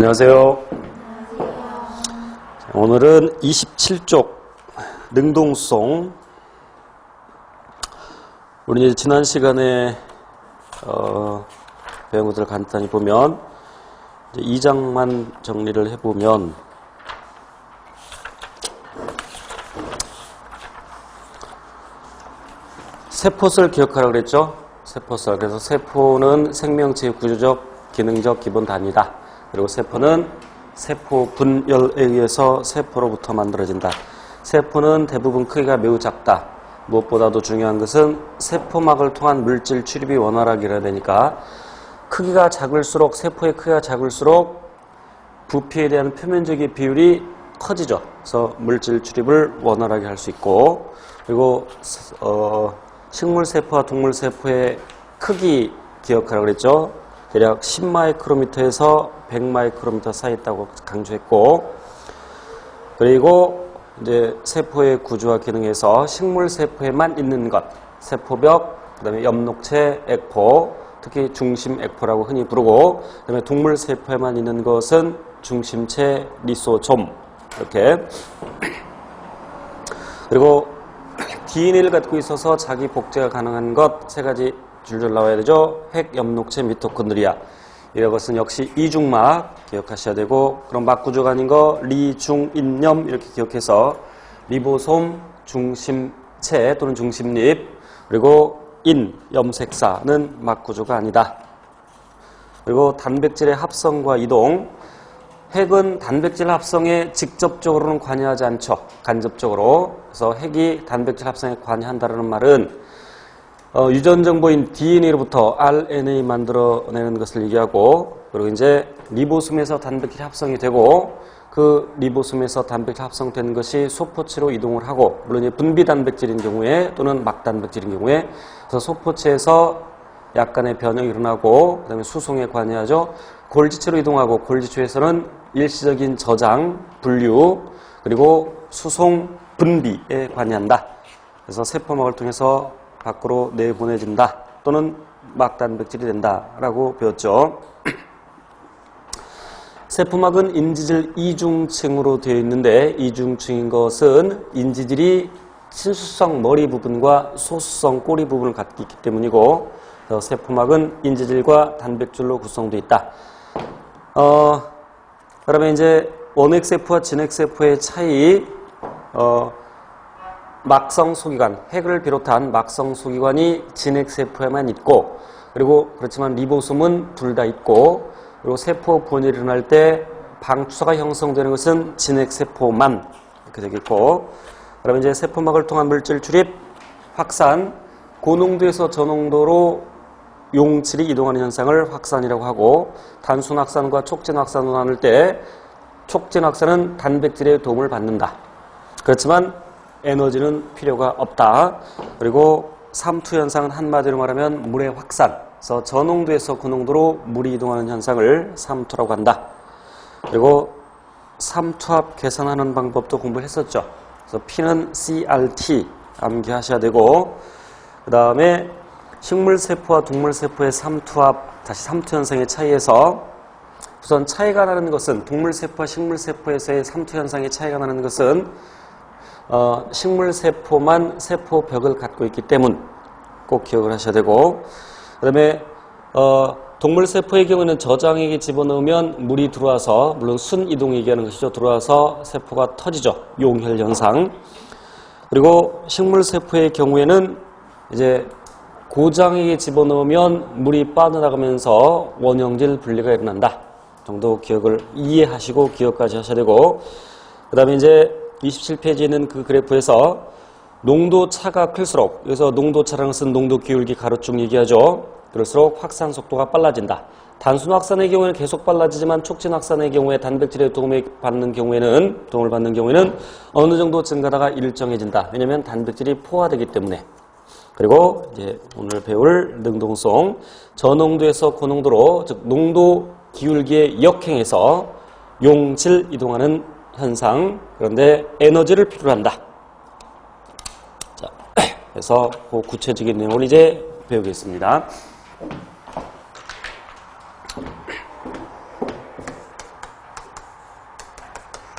안녕하세요. 자, 오늘은 27쪽 능동송. 우리 이제 지난 시간에 어, 배운 것들을 간단히 보면 이제 2장만 정리를 해보면 세포설 기억하라 그랬죠? 세포설. 그래서 세포는 생명체의 구조적, 기능적 기본 단위다. 그리고 세포는 세포 분열에 의해서 세포로부터 만들어진다. 세포는 대부분 크기가 매우 작다. 무엇보다도 중요한 것은 세포막을 통한 물질 출입이 원활하게 되니까 크기가 작을수록 세포의 크기가 작을수록 부피에 대한 표면적인 비율이 커지죠. 그래서 물질 출입을 원활하게 할 수 있고 그리고 어, 식물 세포와 동물 세포의 크기 기억하라고 그랬죠. 대략 10마이크로미터에서 100마이크로미터 사이 있다고 강조했고 그리고 이제 세포의 구조와 기능에서 식물 세포에만 있는 것, 세포벽, 그다음에 엽록체, 액포, 특히 중심 액포라고 흔히 부르고 그다음에 동물 세포에만 있는 것은 중심체, 리소좀 이렇게. 그리고 DNA를 갖고 있어서 자기 복제가 가능한 것 세 가지 줄줄 나와야 되죠. 핵, 엽록체, 미토콘드리아. 이것은 역시 이중막 기억하셔야 되고 그럼 막 구조가 아닌 거 리, 중, 인염 이렇게 기억해서 리보솜, 중심체 또는 중심립 그리고 인, 염색사는 막 구조가 아니다. 그리고 단백질의 합성과 이동 핵은 단백질 합성에 직접적으로는 관여하지 않죠. 간접적으로. 그래서 핵이 단백질 합성에 관여한다는 말은 어, 유전 정보인 DNA로부터 RNA 만들어내는 것을 얘기하고 그리고 이제 리보솜에서 단백질 합성이 되고 그 리보솜에서 단백질 합성된 것이 소포체로 이동을 하고 물론 이제 분비 단백질인 경우에 또는 막 단백질인 경우에 그래서 소포체에서 약간의 변형이 일어나고 그다음에 수송에 관여하죠. 골지체로 이동하고 골지체에서는 일시적인 저장, 분류 그리고 수송, 분비에 관여한다. 그래서 세포막을 통해서 밖으로 내보내진다 또는 막단백질이 된다라고 배웠죠. 세포막은 인지질 이중층으로 되어 있는데 이중층인 것은 인지질이 친수성 머리 부분과 소수성 꼬리 부분을 갖고 있기 때문이고 세포막은 인지질과 단백질로 구성되어 있다. 어, 그러면 이제 원핵세포와 진핵세포의 차이 어, 막성 소기관, 핵을 비롯한 막성 소기관이 진핵세포에만 있고 그리고 그렇지만 리보솜은 둘 다 있고 그리고 세포 분열이 일어날 때 방추사가 형성되는 것은 진핵세포만 이렇게 되겠고 그러면 이제 세포막을 통한 물질 출입, 확산, 고농도에서 저농도로 용질이 이동하는 현상을 확산이라고 하고 단순 확산과 촉진 확산으로 나눌 때 촉진 확산은 단백질의 도움을 받는다. 그렇지만 에너지는 필요가 없다. 그리고 삼투 현상은 한마디로 말하면 물의 확산. 그래서 저농도에서 고농도로 물이 이동하는 현상을 삼투라고 한다. 그리고 삼투압 계산하는 방법도 공부했었죠. 그래서 P는 CRT 암기하셔야 되고 그 다음에 식물세포와 동물세포의 삼투압, 다시 삼투 현상의 차이에서 우선 차이가 나는 것은 동물세포와 식물세포에서의 삼투 현상의 차이가 나는 것은 어, 식물 세포만 세포 벽을 갖고 있기 때문 꼭 기억을 하셔야 되고 그 다음에 어, 동물 세포의 경우는 저장액에 집어넣으면 물이 들어와서 물론 순 이동 얘기하는 것이죠. 들어와서 세포가 터지죠. 용혈 현상. 그리고 식물 세포의 경우에는 이제 고장액에 집어넣으면 물이 빠져나가면서 원형질 분리가 일어난다. 정도 기억을 이해하시고 기억까지 하셔야 되고 그 다음에 이제 27페이지에 있는 그 그래프에서 농도 차가 클수록 여기서 농도 차라는 것은 농도 기울기 가로축 얘기하죠. 그럴수록 확산 속도가 빨라진다. 단순 확산의 경우에는 계속 빨라지지만 촉진 확산의 경우에 단백질의 도움을 받는 경우에는 도움을 받는 경우에는 어느 정도 증가다가 일정해진다. 왜냐하면 단백질이 포화되기 때문에. 그리고 이제 오늘 배울 능동성 저농도에서 고농도로 즉 농도 기울기의 역행에서 용질 이동하는 현상 그런데 에너지를 필요로 한다. 자, 그래서 그 구체적인 내용을 이제 배우겠습니다.